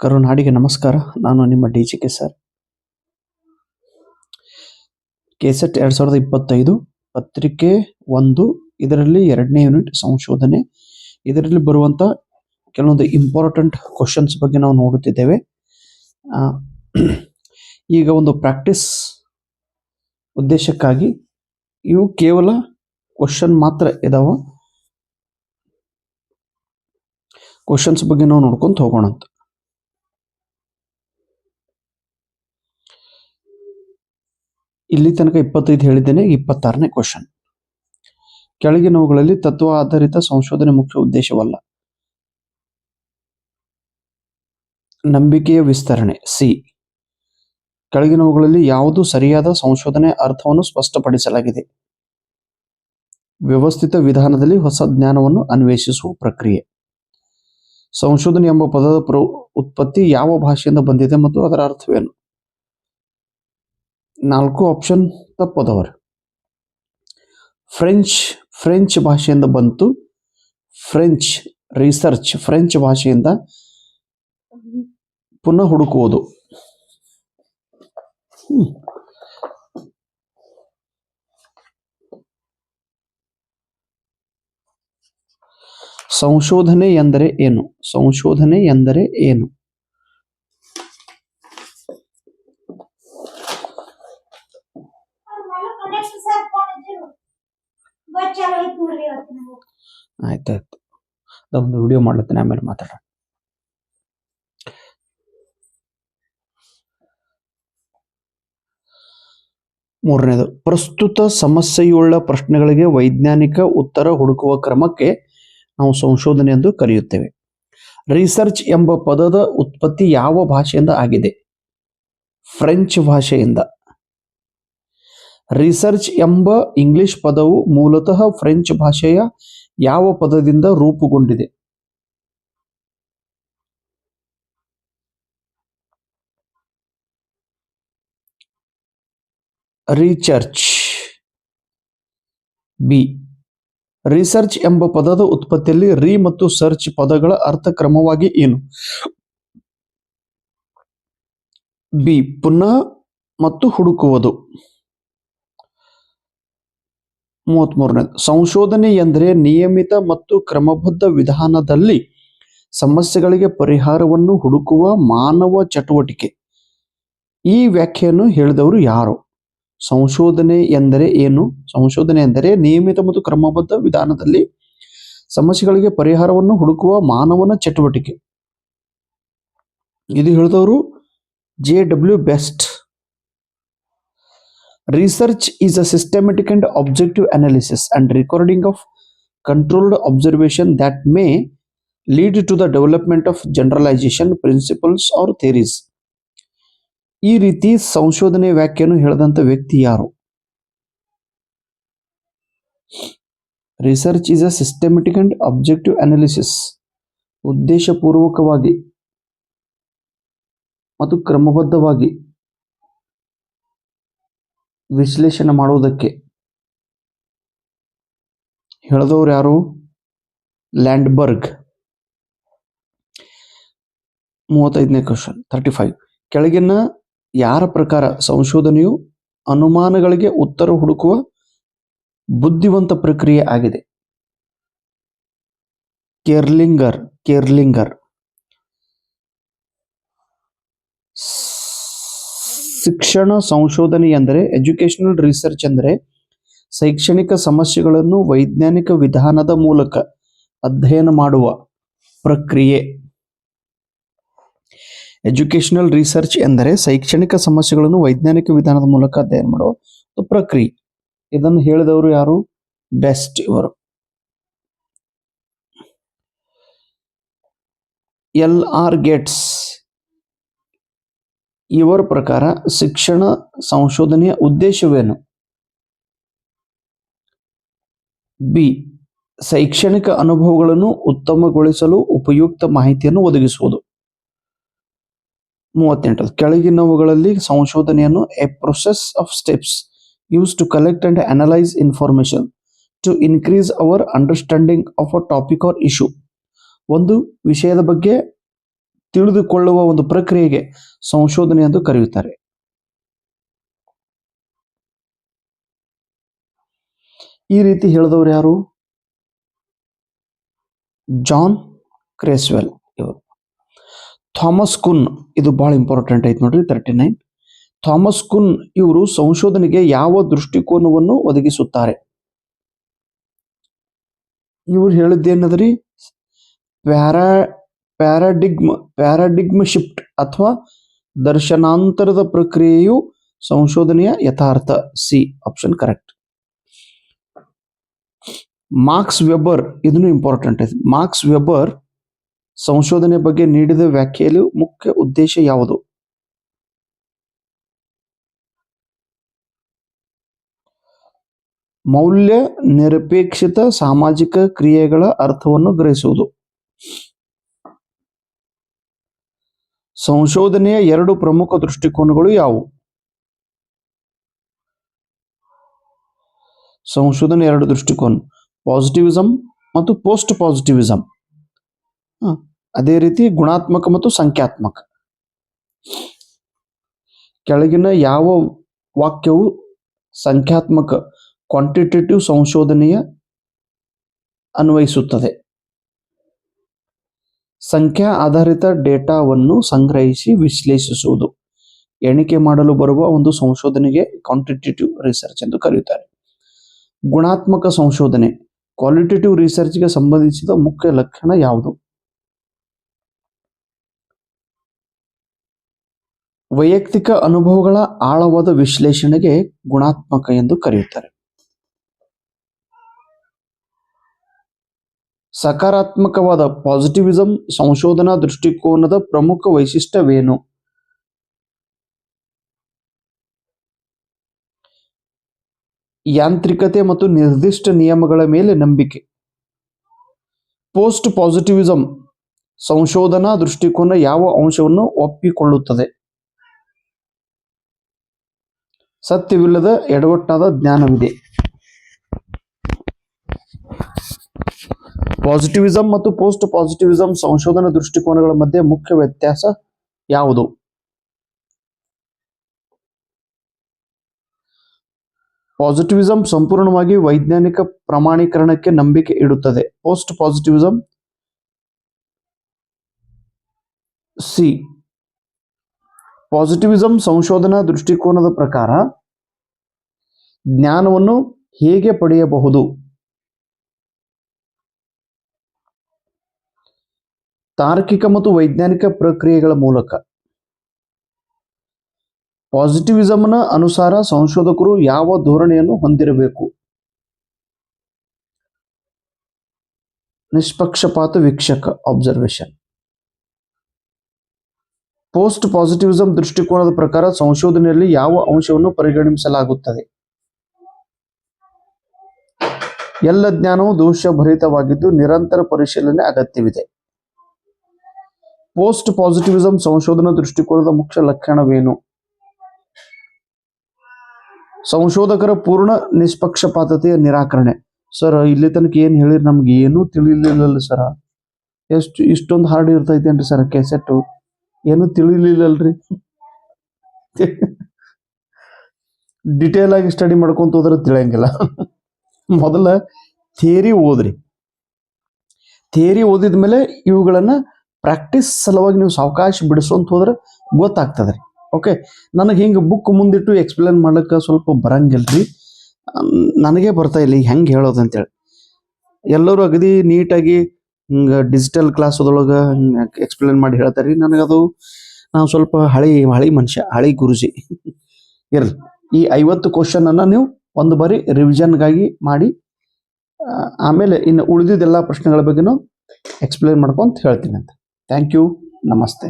ಕರುನಾಡಿಗೆ ನಮಸ್ಕಾರ. ನಾನು ನಿಮ್ಮ D G K sir. KSET ಎರಡು ಸಾವಿರದ ಇಪ್ಪತ್ತೈದು, ಪತ್ರಿಕೆ ಒಂದು, ಇದರಲ್ಲಿ ಎರಡನೇ ಯೂನಿಟ್ ಸಂಶೋಧನೆ. ಇದರಲ್ಲಿ ಬರುವಂತ ಕೆಲವೊಂದು ಇಂಪಾರ್ಟೆಂಟ್ ಕ್ವಶನ್ಸ್ ಬಗ್ಗೆ ನಾವು ನೋಡುತ್ತಿದ್ದೇವೆ. ಈಗ ಒಂದು ಪ್ರಾಕ್ಟೀಸ್ ಉದ್ದೇಶಕ್ಕಾಗಿ ಇವು ಕೇವಲ ಕ್ವಶನ್ ಮಾತ್ರ ಇದಾವ. ಕ್ವಶನ್ಸ್ ಬಗ್ಗೆ ನಾವು ನೋಡ್ಕೊಂತ ಹೋಗೋಣಂತ ಇಲ್ಲಿ ತನಕ ಇಪ್ಪತ್ತೈದು ಹೇಳಿದ್ದೇನೆ, ಇಪ್ಪತ್ತಾರನೇ ಕ್ವಶನ್ ಕೆಳಗಿನವುಗಳಲ್ಲಿ ತತ್ವ ಆಧಾರಿತ ಸಂಶೋಧನೆ ಮುಖ್ಯ ಉದ್ದೇಶವಲ್ಲ. ನಂಬಿಕೆಯ ವಿಸ್ತರಣೆ, ಸಿ. ಕೆಳಗಿನವುಗಳಲ್ಲಿ ಯಾವುದು ಸರಿಯಾದ ಸಂಶೋಧನೆ ಅರ್ಥವನ್ನು ಸ್ಪಷ್ಟಪಡಿಸಲಾಗಿದೆ. ವ್ಯವಸ್ಥಿತ ವಿಧಾನದಲ್ಲಿ ಹೊಸ ಜ್ಞಾನವನ್ನು ಅನ್ವೇಷಿಸುವ ಪ್ರಕ್ರಿಯೆ. ಸಂಶೋಧನೆ ಎಂಬ ಪದದ ಪ್ರ ಉತ್ಪತ್ತಿ ಯಾವ ಭಾಷೆಯಿಂದ ಬಂದಿದೆ ಮತ್ತು ಅದರ ಅರ್ಥವೇನು? ನಾಲ್ಕು ಆಪ್ಷನ್ ತಪ್ಪದವರು. ಫ್ರೆಂಚ್ ಫ್ರೆಂಚ್ ಭಾಷೆಯಿಂದ ಬಂತು. ಫ್ರೆಂಚ್ ರಿಸರ್ಚ್ ಫ್ರೆಂಚ್ ಭಾಷೆಯಿಂದ ಪುನಃ ಹುಡುಕುವುದು. ಸಂಶೋಧನೆ ಎಂದರೆ ಏನು? ಸಂಶೋಧನೆ ಎಂದರೆ ಏನು? ಆಯ್ತಾಯ್ತು. ಒಂದು ವಿಡಿಯೋ ಮಾಡ್ಲತ್ತೇನೆ, ಆಮೇಲೆ ಮಾತಾಡ ಮೂರನೇದು, ಪ್ರಸ್ತುತ ಸಮಸ್ಯೆಯುಳ್ಳ ಪ್ರಶ್ನೆಗಳಿಗೆ ವೈಜ್ಞಾನಿಕ ಉತ್ತರ ಹುಡುಕುವ ಕ್ರಮಕ್ಕೆ ನಾವು ಸಂಶೋಧನೆ ಎಂದು ಕರೆಯುತ್ತೇವೆ. ರಿಸರ್ಚ್ ಎಂಬ ಪದದ ಉತ್ಪತ್ತಿ ಯಾವ ಭಾಷೆಯಿಂದ ಆಗಿದೆ? ಫ್ರೆಂಚ್ ಭಾಷೆಯಿಂದ. ರಿಸರ್ಚ್ ಎಂಬ ಇಂಗ್ಲಿಷ್ ಪದವು ಮೂಲತಃ ಫ್ರೆಂಚ್ ಭಾಷೆಯ ಯಾವ ಪದದಿಂದ ರೂಪುಗೊಂಡಿದೆ? ರಿಚರ್ಚ್ ಬಿ ರಿಸರ್ಚ್ ಎಂಬ ಪದದ ಉತ್ಪತ್ತಿಯಲ್ಲಿ ರಿ ಮತ್ತು ಸರ್ಚ್ ಪದಗಳ ಅರ್ಥ ಕ್ರಮವಾಗಿ ಏನು? ಬಿ ಪುನಃ ಮತ್ತು ಹುಡುಕುವುದು. ಮೂವತ್ಮೂರನೇ, ಸಂಶೋಧನೆ ಎಂದರೆ ನಿಯಮಿತ ಮತ್ತು ಕ್ರಮಬದ್ಧ ವಿಧಾನದಲ್ಲಿ ಸಮಸ್ಯೆಗಳಿಗೆ ಪರಿಹಾರವನ್ನು ಹುಡುಕುವ ಮಾನವ ಚಟುವಟಿಕೆ. ಈ ವ್ಯಾಖ್ಯೆಯನ್ನು ಹೇಳಿದವರು ಯಾರು? ಸಂಶೋಧನೆ ಎಂದರೆ ಏನು? ಸಂಶೋಧನೆ ಎಂದರೆ ನಿಯಮಿತ ಮತ್ತು ಕ್ರಮಬದ್ಧ ವಿಧಾನದಲ್ಲಿ ಸಮಸ್ಯೆಗಳಿಗೆ ಪರಿಹಾರವನ್ನು ಹುಡುಕುವ ಮಾನವನ ಚಟುವಟಿಕೆ. ಇದು ಹೇಳಿದವರು J W Best research is a systematic and objective analysis and recording of controlled observation that may lead to the development of generalisation principles or theories ಈ ರೀತಿ ಸಂಶೋಧನೆ ವ್ಯಾಖ್ಯಾನ ಹೇಳಿದಂತ ವ್ಯಕ್ತಿ ಯಾರು? Research is a systematic and objective analysis ಉದ್ದೇಶಪೂರ್ವಕವಾಗಿ ಮತ್ತು ಕ್ರಮಬದ್ಧವಾಗಿ ವಿಶ್ಲೇಷಣೆ ಮಾಡುವುದಕ್ಕೆ ಹೇಳಿದವರು ಯಾರು? ಲ್ಯಾಂಡ್ಬರ್ಗ್. ಮೂವತ್ತೈದನೇ ಕ್ವಶನ್ ತರ್ಟಿ ಫೈವ್ ಕೆಳಗಿನ ಯಾರ ಪ್ರಕಾರ ಸಂಶೋಧನೆಯು ಅನುಮಾನಗಳಿಗೆ ಉತ್ತರ ಹುಡುಕುವ ಬುದ್ಧಿವಂತ ಪ್ರಕ್ರಿಯೆ ಆಗಿದೆ? ಕೆರ್ಲಿಂಗರ್ ಕೆರ್ಲಿಂಗರ್. ಶಿಕ್ಷಣ ಸಂಶೋಧನೆ ಎಂದರೆ ಎಜುಕೇಶನಲ್ ರಿಸರ್ಚ್ ಅಂದರೆ ಶೈಕ್ಷಣಿಕ ಸಮಸ್ಯೆಗಳನ್ನು ವೈಜ್ಞಾನಿಕ ವಿಧಾನದ ಮೂಲಕ ಅಧ್ಯಯನ ಮಾಡುವ ಪ್ರಕ್ರಿಯೆ. ಎಜುಕೇಶನಲ್ ರಿಸರ್ಚ್ ಎಂದರೆ ಶೈಕ್ಷಣಿಕ ಸಮಸ್ಯೆಗಳನ್ನು ವೈಜ್ಞಾನಿಕ ವಿಧಾನದ ಮೂಲಕ ಅಧ್ಯಯನ ಮಾಡುವ ಪ್ರಕ್ರಿಯೆ. ಇದನ್ನು ಹೇಳಿದವರು ಯಾರು? ಬೆಸ್ಟ್ ಇವರು. ಎಲ್ ಆರ್ ಗೇಟ್ಸ್ ಇವರ ಪ್ರಕಾರ ಶಿಕ್ಷಣ ಸಂಶೋಧನೆಯ ಉದ್ದೇಶವೇನು? ಬಿ ಶೈಕ್ಷಣಿಕ ಅನುಭವಗಳನ್ನು ಉತ್ತಮಗೊಳಿಸಲು ಉಪಯುಕ್ತ ಮಾಹಿತಿಯನ್ನು ಒದಗಿಸುವುದು. ಮೂವತ್ತೆಂಟು. ಕೆಳಗಿನವುಗಳಲ್ಲಿ ಸಂಶೋಧನೆಯನ್ನು a process of steps use to collect and analyse information to increase our understanding of a topic or issue ಒಂದು ವಿಷಯದ ಬಗ್ಗೆ ತಿಳಿದುಕೊಳ್ಳುವ ಒಂದು ಪ್ರಕ್ರಿಯೆಗೆ ಸಂಶೋಧನೆ ಎಂದು ಕರೆಯುತ್ತಾರೆ. ಈ ರೀತಿ ಹೇಳಿದವರು ಯಾರು? ಜಾನ್ ಕ್ರೇಸ್ವೆಲ್ ಇವರು. ಥಾಮಸ್ ಕುನ್, ಇದು ಬಹಳ ಇಂಪಾರ್ಟೆಂಟ್ ಐತೆ ನೋಡ್ರಿ ತರ್ಟಿ ನೈನ್ ಥಾಮಸ್ ಕುನ್ ಇವರು ಸಂಶೋಧನೆಗೆ ಯಾವ ದೃಷ್ಟಿಕೋನವನ್ನು ಒದಗಿಸುತ್ತಾರೆ? ಇವ್ರು ಹೇಳಿದ್ದೇನದ್ರಿ ಪ್ಯಾರಾ, ಪ್ಯಾರಾಡಿಗ್ಮ್ ಪ್ಯಾರಾಡಿಗ್ಮ್ ಶಿಫ್ಟ್ ಅಥವಾ ದರ್ಶನಾಂತರದ ಪ್ರಕ್ರಿಯೆಯು ಸಂಶೋಧನೆಯ ಯಥಾರ್ಥ, C option correct Max Weber, ಇದನ್ನು ಇಂಪಾರ್ಟೆಂಟ್ ಐತೆ. ಮಾರ್ಕ್ಸ್ ವೆಬರ್ ಸಂಶೋಧನೆ ಬಗ್ಗೆ ನೀಡಿದ ವ್ಯಾಖ್ಯೆಯಲ್ಲಿ ಮುಖ್ಯ ಉದ್ದೇಶ ಯಾವುದು? ಮೌಲ್ಯ ನಿರಪೇಕ್ಷಿತ ಸಾಮಾಜಿಕ ಕ್ರಿಯೆಗಳ ಅರ್ಥವನ್ನು ಗ್ರಹಿಸುವುದು. ಸಂಶೋಧನೆಯ ಎರಡು ಪ್ರಮುಖ ದೃಷ್ಟಿಕೋನಗಳು ಯಾವುವು? ಸಂಶೋಧನೆ ಎರಡು ದೃಷ್ಟಿಕೋನ ಪಾಸಿಟಿವಿಸಮ್ ಮತ್ತು ಪೋಸ್ಟ್ ಪಾಸಿಟಿವಿಸಮ್ ಅದೇ ರೀತಿ ಗುಣಾತ್ಮಕ ಮತ್ತು ಸಂಖ್ಯಾತ್ಮಕ. ಕೆಳಗಿನ ಯಾವ ವಾಕ್ಯವು ಸಂಖ್ಯಾತ್ಮಕ ಕ್ವಾಂಟಿಟೇಟಿವ್ ಸಂಶೋಧನೆಯ ಅನ್ವಯಿಸುತ್ತದೆ? ಸಂಖ್ಯಾ ಆಧಾರಿತ ಡೇಟಾವನ್ನು ಸಂಗ್ರಹಿಸಿ ವಿಶ್ಲೇಷಿಸುವುದು. ಎಣಿಕೆ ಮಾಡಲು ಬರುವ ಒಂದು ಸಂಶೋಧನೆಗೆ ಕ್ವಾಂಟಿಟೇಟಿವ್ ರಿಸರ್ಚ್ ಎಂದು ಕರೆಯುತ್ತಾರೆ. ಗುಣಾತ್ಮಕ ಸಂಶೋಧನೆ ಕ್ವಾಲಿಟೇಟಿವ್ ರಿಸರ್ಚ್ಗೆ ಸಂಬಂಧಿಸಿದ ಮುಖ್ಯ ಲಕ್ಷಣ ಯಾವುದು? ವೈಯಕ್ತಿಕ ಅನುಭವಗಳ ಆಳವಾದ ವಿಶ್ಲೇಷಣೆಗೆ ಗುಣಾತ್ಮಕ ಎಂದು ಕರೆಯುತ್ತಾರೆ. ಸಕಾರಾತ್ಮಕವಾದ ಪಾಸಿಟಿವಿಸಂ ಸಂಶೋಧನಾ ದೃಷ್ಟಿಕೋನದ ಪ್ರಮುಖ ವೈಶಿಷ್ಟ್ಯವೇನು? ಯಾಂತ್ರಿಕತೆ ಮತ್ತು ನಿರ್ದಿಷ್ಟ ನಿಯಮಗಳ ಮೇಲೆ ನಂಬಿಕೆ. ಪೋಸ್ಟ್ ಪಾಸಿಟಿವಿಸಂ ಸಂಶೋಧನಾ ದೃಷ್ಟಿಕೋನ ಯಾವ ಅಂಶವನ್ನು ಒಪ್ಪಿಕೊಳ್ಳುತ್ತದೆ? ಸತ್ಯವಿಲ್ಲದ ಎಡವಟ್ಟಾದ ಜ್ಞಾನವಿದೆ. ಪಾಸಿಟಿವಿಸಂ ಮತ್ತು ಪೋಸ್ಟ್ ಪಾಸಿಟಿವಿಸಂ ಸಂಶೋಧನಾ ದೃಷ್ಟಿಕೋನಗಳ ಮಧ್ಯೆ ಮುಖ್ಯ ವ್ಯತ್ಯಾಸ ಯಾವುದು? ಪಾಸಿಟಿವಿಸಂ ಸಂಪೂರ್ಣವಾಗಿ ವೈಜ್ಞಾನಿಕ ಪ್ರಮಾಣೀಕರಣಕ್ಕೆ ನಂಬಿಕೆ ಇಡುತ್ತದೆ. Post ಪಾಸಿಟಿವಿಸಂ C. ಪಾಸಿಟಿವಿಸಂ ಸಂಶೋಧನಾ ದೃಷ್ಟಿಕೋನದ ಪ್ರಕಾರ ಜ್ಞಾನವನ್ನು ಹೇಗೆ ಪಡೆಯಬಹುದು? ತಾರ್ಕಿಕ ಮತ್ತು ವೈಜ್ಞಾನಿಕ ಪ್ರಕ್ರಿಯೆಗಳ ಮೂಲಕ. ಪಾಸಿಟಿವಿಸಮ್ನ ಅನುಸಾರ ಸಂಶೋಧಕರು ಯಾವ ಧೋರಣೆಯನ್ನು ಹೊಂದಿರಬೇಕು? ನಿಷ್ಪಕ್ಷಪಾತ ವೀಕ್ಷಕ ಅಬ್ಸರ್ವೇಷನ್ ಪೋಸ್ಟ್ ಪಾಸಿಟಿವಿಸಂ ದೃಷ್ಟಿಕೋನದ ಪ್ರಕಾರ ಸಂಶೋಧನೆಯಲ್ಲಿ ಯಾವ ಅಂಶವನ್ನು ಪರಿಗಣಿಸಲಾಗುತ್ತದೆ? ಎಲ್ಲ ಜ್ಞಾನವು ದೋಷಭರಿತವಾಗಿದ್ದು ನಿರಂತರ ಪರಿಶೀಲನೆ ಅಗತ್ಯವಿದೆ. ಪೋಸ್ಟ್ ಪಾಸಿಟಿವಿಸಂ ಸಂಶೋಧನಾ ದೃಷ್ಟಿಕೋನದ ಮುಖ್ಯ ಲಕ್ಷಣವೇನು? ಸಂಶೋಧಕರ ಪೂರ್ಣ ನಿಷ್ಪಕ್ಷಪಾತತೆಯ ನಿರಾಕರಣೆ. ಸರ್, ಇಲ್ಲಿ ತನಕ ಏನು ಹೇಳಿರಿ? ನಮ್ಗೆ ಏನೂ ತಿಳಿಲಿಲ್ಲ ಸರ್. ಎಷ್ಟು, ಇಷ್ಟೊಂದು ಹಾರ್ಡ್ ಇರ್ತೈತೇನ್ರಿ ಸರ್ ಕೆಸೆಟ್ಟು? ಏನೂ ತಿಳಿಲಿಲ್ಲಲ್ರಿ? ಡಿಟೇಲ್ ಆಗಿ ಸ್ಟಡಿ ಮಾಡ್ಕೊಂತ ಹೋದ್ರೆ ತಿಳಿಯಂಗಿಲ್ಲ. ಮೊದಲ ಥಿಯರಿ ಓದ್ರಿ. ಥಿಯರಿ ಓದಿದ ಮೇಲೆ ಇವುಗಳನ್ನ ಪ್ರಾಕ್ಟೀಸ್ ಸಲುವಾಗಿ ನೀವು ಸಾವಕಾಶ ಬಿಡಿಸೋಂತ ಹೋದ್ರೆ ಗೊತ್ತಾಗ್ತದೆ ರೀ ಓಕೆ ನನಗೆ ಹಿಂಗೆ ಬುಕ್ ಮುಂದಿಟ್ಟು ಎಕ್ಸ್ಪ್ಲೇನ್ ಮಾಡ್ಲಿಕ್ಕೆ ಸ್ವಲ್ಪ ಬರಂಗಿಲ್ರಿ. ನನಗೆ ಬರ್ತಾ ಇಲ್ಲ. ಹೆಂಗೆ ಹೇಳೋದು ಅಂತೇಳಿ ಎಲ್ಲರೂ ಅಗದಿ ನೀಟಾಗಿ ಹಿಂಗೆ ಡಿಜಿಟಲ್ ಕ್ಲಾಸ್ ಅದ್ರೊಳಗೆ ಎಕ್ಸ್ಪ್ಲೇನ್ ಮಾಡಿ ಹೇಳ್ತಾರೆ ನನಗದು ನಾವು ಸ್ವಲ್ಪ ಹಳಿ ಹಳಿ ಮನುಷ್ಯ, ಹಳಿ ಗುರುಜಿ. ಇರಲಿ. ಈ ಐವತ್ತು ಕ್ವಶನನ್ನು ನೀವು ಒಂದು ಬಾರಿ ರಿವಿಷನ್ಗಾಗಿ ಮಾಡಿ ಆಮೇಲೆ ಇನ್ನು ಉಳಿದಿದ್ದೆಲ್ಲ ಪ್ರಶ್ನೆಗಳ ಬಗ್ಗೆನೂ ಎಕ್ಸ್ಪ್ಲೇನ್ ಮಾಡ್ಕೊಂತ ಹೇಳ್ತೀನಿ ಅಂತ. ಥ್ಯಾಂಕ್ ಯು ನಮಸ್ತೆ.